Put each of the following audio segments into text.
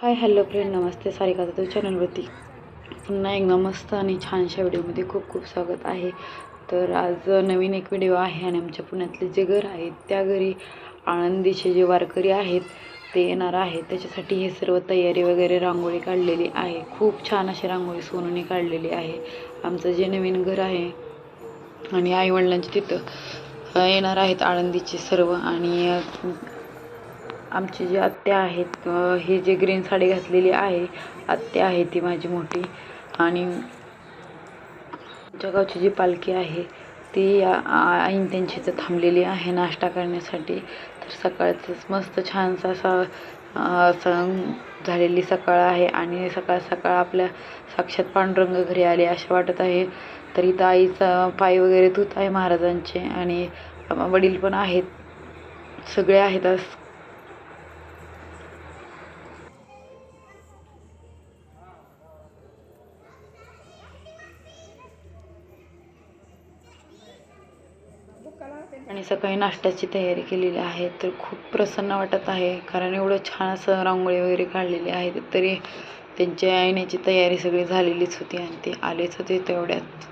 हाय hello friend नमस्ते. सारिका जाधव चॅनलवरती पुन्हा एकदा मस्त आणि छानशा व्हिडिओमध्ये खूप खूप स्वागत आहे. तर आज नवीन एक व्हिडिओ आहे आणि आमच्या पुण्यातले जे घर आहेत त्या घरी आळंदीचे जे वारकरी आहेत ते येणार आहेत. त्याच्यासाठी हे सर्व तयारी वगैरे रांगोळी काढलेली आहे. खूप छान अशी रांगोळी सोनूने काढलेली आहे. आमचं जे नवीन घर आहे आणि आईवडिलांचे तिथं येणार आहेत आळंदीचे सर्व आणि आमची जी आत्या आहेत ही जी ग्रीन साडी घातलेली आहे आत्या आहे ती माझी मोठी. आणि आमच्या गावची जी पालखी आहे ती आईन त्यांची इथं थांबलेली आहे नाश्ता करण्यासाठी. तर सकाळचंच मस्त छानसा असा अ, झालेली सकाळ आहे आणि सकाळ सकाळ आपल्या साक्षात पांडुरंग घरी आले असे वाटत आहे. तर इथं आईचा पाय वगैरे धुत आहे महाराजांचे आणि वडील पण आहेत. सगळे आहेत आज मी सकाळी नाश्त्याची तयारी केलेली आहे तर खूप प्रसन्न वाटत आहे. कारण एवढं छान असं रांगोळी वगैरे काढलेली आहे तरी त्यांच्या येण्याची तयारी सगळी झालेलीच होती आणि ते आलेच होते तेवढ्यात.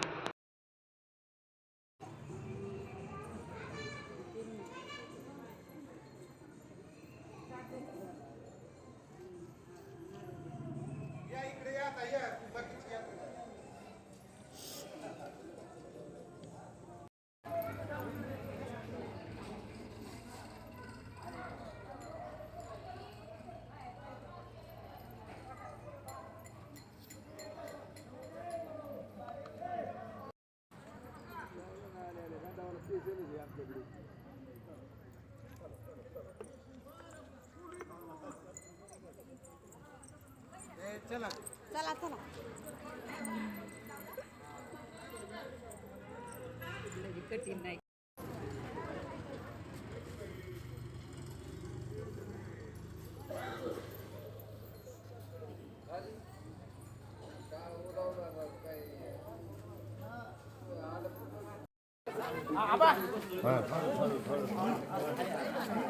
चला. चला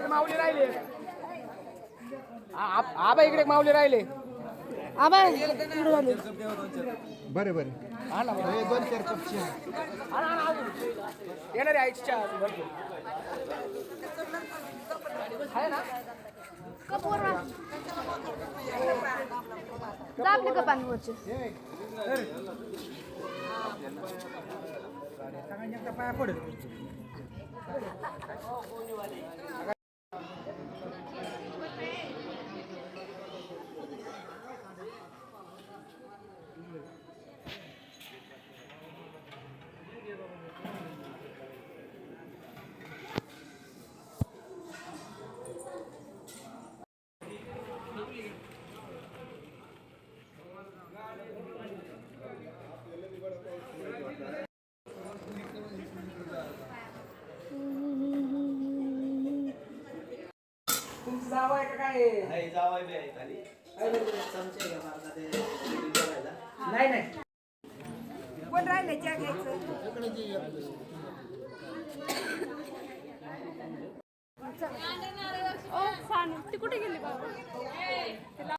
माऊली राहिले आ- आ- आबा इकडे एक माऊली राहिले. आबा बरे बरे. ना दोन चार कपची हा ना, हा ना, अजून. येणार कपांवरचे पाया आहे. काय नाही नाही. कोण राहिले चहा घ्यायचं? ओ सानू ती कुठे गेली बाबा?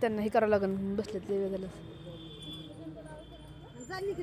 त्यांना हे करावं लागेल बसले ते वेगळं झाली की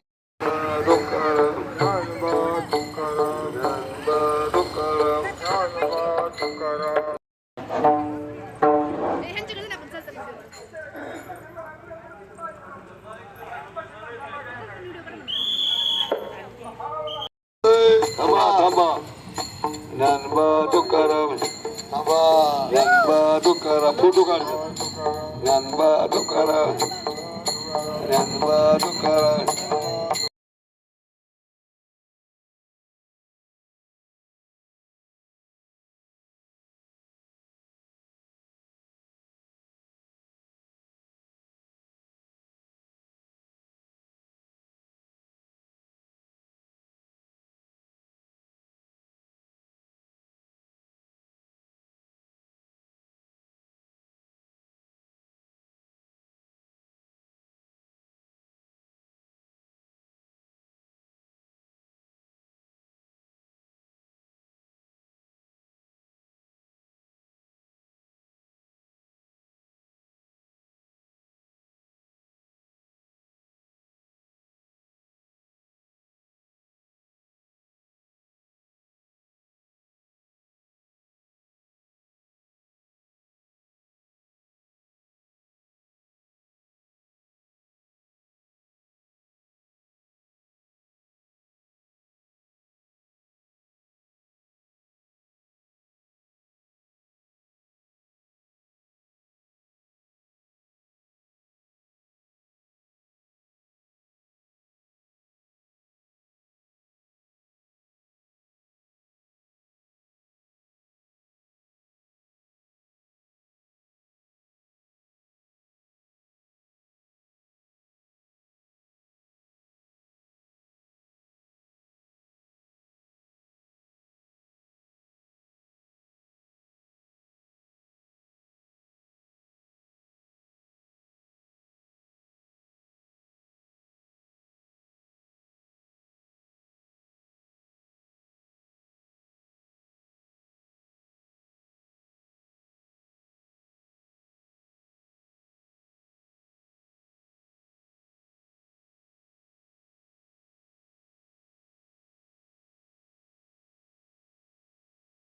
Baba Nanba Dukaram. Baba Nanba Dukara Pudukan Nanba Dukara Nanba Dukara